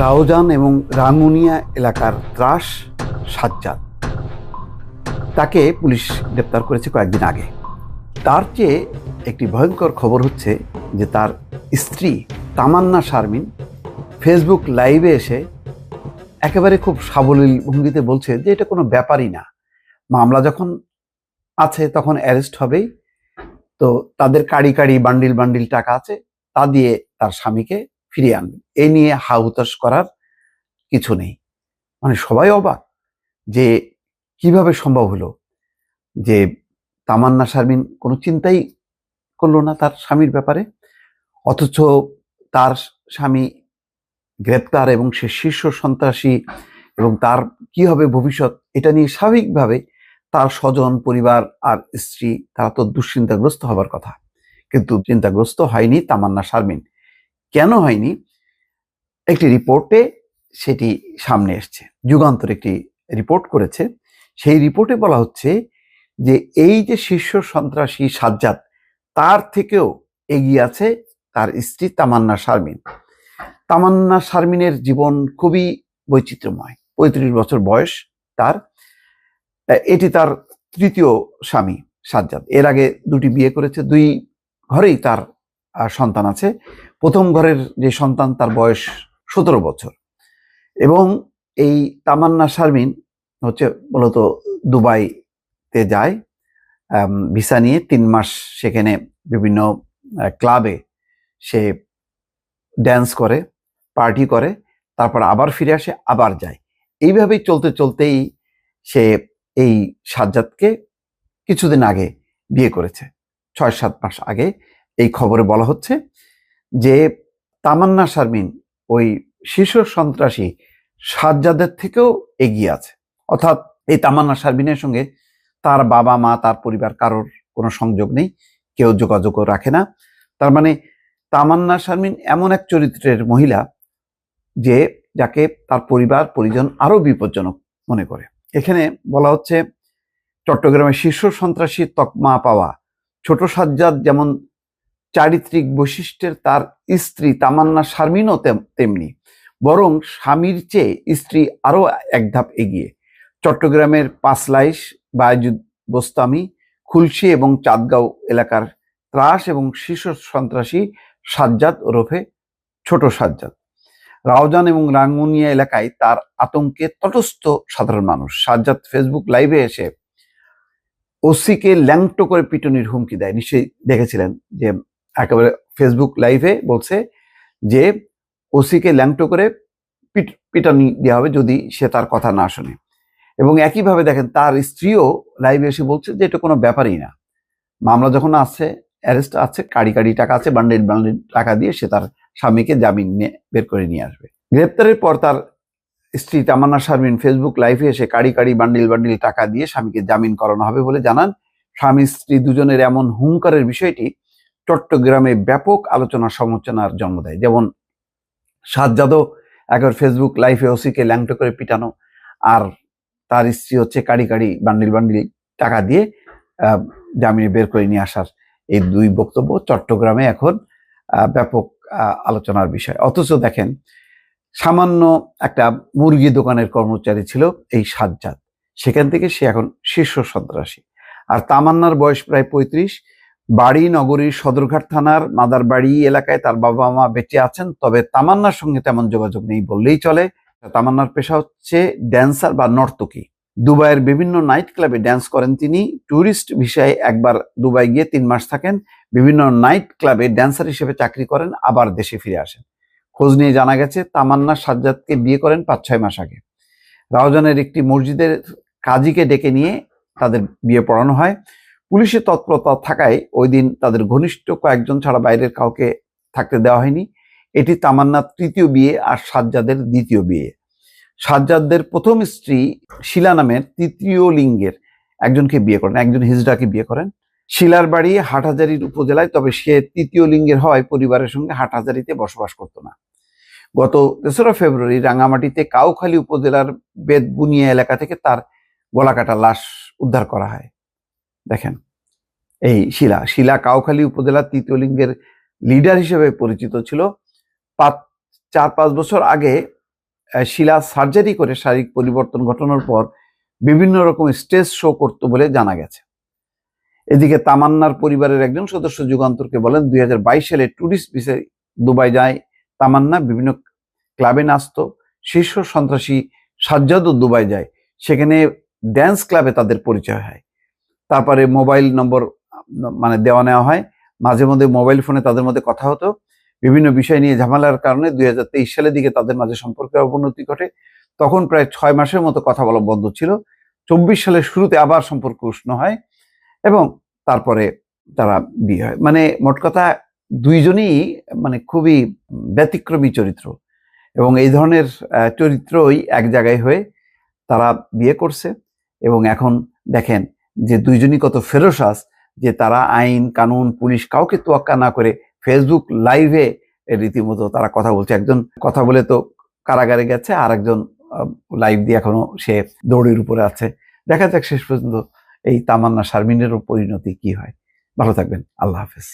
রাউজান এবং রাঙ্গুনিয়া এলাকার ত্রাস সাজ্জাদ। তাকে পুলিশ গ্রেপ্তার করেছে কয়েকদিন আগে। তার চেয়ে একটি ভয়ঙ্কর খবর হচ্ছে যে তার স্ত্রী তামান্না শারমিন ফেসবুক লাইভে এসে একেবারে খুব সাবলীল ভঙ্গিতে বলছে যে এটা কোনো ব্যাপারই না। মামলা যখন আছে তখন অ্যারেস্ট হবেই। তো তাদের কাড়ি কাড়ি, বান্ডিল বান্ডিল টাকা আছে, তা দিয়ে তার স্বামীকে ফিরিয়ে আনবে। এই নিয়ে হা হুতাশ করার কিছু নেই। মানে সবাই অবাক যে কীভাবে সম্ভব হলো যে তামান্না শারমিন কোনো চিন্তাই করল না তার স্বামীর ব্যাপারে, অথচ তার স্বামী গ্রেপ্তার এবং সে শীর্ষ সন্ত্রাসী এবং তার কি হবে ভবিষ্যৎ এটা নিয়ে স্বাভাবিকভাবে তার স্বজন, পরিবার আর স্ত্রী তারা তো দুশ্চিন্তাগ্রস্ত হবার কথা। কিন্তু চিন্তাগ্রস্ত হয়নি তামান্না শারমিন। কেন হয়নি? একটি রিপোর্টে সেটি সামনে এসছে। যুগান্তর একটি রিপোর্ট করেছে। সেই রিপোর্টে বলা হচ্ছে যে, এই যে শীর্ষ সন্ত্রাসী সাজ্জাদ, তার থেকেও এগিয়ে আছে তার স্ত্রী তামান্না শারমিন। তামান্না শারমিনের জীবন খুবই বৈচিত্র্যময়। পঁয়ত্রিশ বছর বয়স তার। এটি তার তৃতীয় স্বামী সাজ্জাদ। এর আগে দুটি বিয়ে করেছে। দুই ঘরেই তার সন্তান আছে। প্রথম ঘরের যে সন্তান, তার বয়স সতেরো বছর। এবং এই তামান্না শারমিন হচ্ছে মূলত দুবাইতে যায় ভিসা নিয়ে। তিন মাস সেখানে বিভিন্ন ক্লাবে সে ড্যান্স করে পার্টি করে, তারপর আবার ফিরে আসে, আবার যায়। এইভাবেই চলতে চলতেই সে এই সাজ্জাদকে কিছুদিন আগে বিয়ে করেছে। ছয় সাত মাস আগে এই খবরে বলা হচ্ছে যে তামান্না শারমিন ওই শিশু সন্ত্রাসী সাজ্জাদের থেকেও এগিয়ে আছে। অর্থাৎ এই তামান্না শারমিনের সঙ্গে তার বাবা, মা, তার পরিবার কারোর কোনো সংযোগ নেই, কেউ যোগাযোগও রাখে না। তার মানে তামান্না শারমিন এমন এক চরিত্রের মহিলা যে যাকে তার পরিবার, পরিজন আরও বিপজ্জনক মনে করে। এখানে বলা হচ্ছে চট্টগ্রামের শীর্ষ সন্ত্রাসী তকমা পাওয়া ছোট সাজ্জাদ যেমন চারিত্রিক বৈশিষ্ট্যের তার স্ত্রী তামান্না শারমিনও তেম- তেমনি। বরং স্বামীর চেয়ে স্ত্রী আরও এক ধাপ এগিয়ে। চট্টগ্রামের পাঁচলাইশ, বায়জুদ বোস্তামি, খুলশি এবং চাঁদগাঁও এলাকার ত্রাস এবং শীর্ষ সন্ত্রাসী সাজ্জাদ ওরফে ছোট সাজ্জাদ। রাউজান এবং রাঙ্গুনিয়া এলাকায় তার আতঙ্কে তটস্থ সাধারণ মানুষ। সাজ্জাদ ফেসবুক লাইভে এসে ওসিকে ল্যাংটো করে পিটুনির হুমকি দেয়। নিশ্চয়ই দেখেছিলেন যে একেবারে ফেসবুক লাইভে বলছে যে ওসিকে ল্যাংটো করে পিট, পিটানি দেওয়া হবে যদি সে তার কথা না শোনে। এবং একইভাবে দেখেন, তার স্ত্রীও লাইভে এসে বলছে যে এটা কোনো ব্যাপারই না। মামলা যখন আছে অ্যারেস্ট আছে, কাড়ি কাড়ি টাকা আছে বান্ডিল বান্ডিল টাকা দিয়ে সে তার স্বামীকে জামিন নিয়ে বের করে নিয়ে আসবে। গ্রেপ্তারের পর তার স্ত্রী তামান্না শারমিন ফেসবুক লাইভে এসে কাড়ি কাড়ি বান্ডিল বান্ডিল টাকা দিয়ে স্বামীকে জামিন করানো হবে বলে জানান। স্বামী স্ত্রী দুজনের এমন হুঙ্কারের বিষয়টি চট্টগ্রামে ব্যাপক আলোচনা সমালোচনার জন্ম দেয়। যেমন সাজ্জাদও একবার ফেসবুক লাইভে ওসিকে ল্যাংটো করে পিটানো আর তার স্ত্রী হচ্ছে কাড়ি কাড়ি, বান্ডিল বান্ডিল টাকা দিয়ে জামিনে বের করে নিয়ে আসার এই দুই বক্তব্য চট্টগ্রামে এখন ব্যাপক আলোচনার বিষয়। অথচ দেখেন, সামান্য একটা মুরগি দোকানের কর্মচারী ছিল এই সাজ্জাদ। সেখান থেকে সে এখন শীর্ষ সন্ত্রাসী। আর তামান্নার বয়স প্রায় পঁয়ত্রিশ বাড়ি, নগরীর সদরঘাট থানার মাদারবাড়ি এলাকায় তার বাবা মা বেঁচে আছেন, তবে তামান্নার সঙ্গে তেমন যোগাযোগ নেই বললেই চলে। তামান্নার পেশা হচ্ছে ড্যান্সার বা নর্তকী। দুবাইয়ের বিভিন্ন নাইট ক্লাবে ড্যান্স করেন তিনি। ট্যুরিস্ট ভিসায় একবার দুবাই গিয়ে তিন মাস থাকেন। বিভিন্ন নাইট ক্লাবে ড্যান্সার হিসেবে চাকরি করেন, আবার দেশে ফিরে আসেন। খোঁজ নিয়ে জানা গেছে, তামান্না সাজ্জাদকে বিয়ে করেন পাঁচ, ছয় মাস আগে। রাউজানের একটি মসজিদের কাজীকে ডেকে নিয়ে তাদের বিয়ে পড়ানো হয়। পুলিশের তৎপরতা থাকায় ওই দিন তাদের ঘনিষ্ঠ কয়েকজন ছাড়া বাইরের কাউকে থাকতে দেওয়া হয়নি। এটি তামান্নার তৃতীয় বিয়ে আর সাজ্জাদের দ্বিতীয় বিয়ে। সাজ্জাদদের প্রথম স্ত্রী শিলা নামের তৃতীয় লিঙ্গের একজনকে বিয়ে করেন, একজন হিজড়াকে বিয়ে করেন। শিলার বাড়ি হাটহাজারির উপজেলায়, তবে সে তৃতীয় লিঙ্গের হওয়ায় পরিবারের সঙ্গে হাটহাজারিতে বসবাস করতো না। গত তেসরা ফেব্রুয়ারি রাঙামাটিতে কাউখালী উপজেলার বেদবুনিয়া এলাকা থেকে তার গলাকাটা লাশ উদ্ধার করা হয়। দেখেন, এই শিলা শিলা কাউখালী উপজেলার তৃতীয় লিঙ্গের লিডার হিসেবে পরিচিত ছিল। পাঁচ, চার, পাঁচ বছর আগে শিলা সার্জারি করে শারীরিক পরিবর্তন ঘটানোর পর বিভিন্ন রকম স্টেজ শো করতো বলে জানা গেছে। এদিকে তামান্নার পরিবারের একজন সদস্য যুগান্তরকে বলেন, দুই হাজার বাইশ সালে ট্যুরিস্ট ভিসায় দুবাই যায়, তামান্না বিভিন্ন ক্লাবে নাচতো, শীর্ষ সন্ত্রাসী সাজ্জাদও দুবাই যায়। সেখানে ড্যান্স ক্লাবে তাদের পরিচয় হয়। তারপরে মোবাইল নম্বর মানে দেওয়া নেওয়া হয়। মাঝে মধ্যে মোবাইল ফোনে তাদের মধ্যে কথা হতো। বিভিন্ন বিষয় নিয়ে ঝামেলার কারণে দুই হাজার তেইশ সালের দিকে তাদের মাঝে সম্পর্কের অবনতি ঘটে। তখন প্রায় ছয় মাসের মতো কথা বলা বন্ধ ছিল। চব্বিশ সালের শুরুতে আবার সম্পর্ক উষ্ণ হয় এবং তারপরে তারা বিয়ে হয়। মানে মোট কথা দুইজনই মানে খুবই ব্যতিক্রমী চরিত্র এবং এই ধরনের চরিত্রই এক জায়গায় হয়ে তারা বিয়ে করছে এবং এখন দেখেন যে দুইজনই কত ফেরোসাস যে তারা আইন, কানুন, পুলিশ কাউকে তোয়াক্কা না করে ফেসবুক লাইভে রীতিমতো তারা কথা বলছে। একজন কথা বলে তো কারাগারে গেছে আর একজন লাইভ দিয়ে এখনও সে দৌড়ির উপরে আছে। দেখা যাক শেষ পর্যন্ত এই তামান্না শারমিনেরও পরিণতি কি হয়। ভালো থাকবেন। আল্লাহ হাফেজ।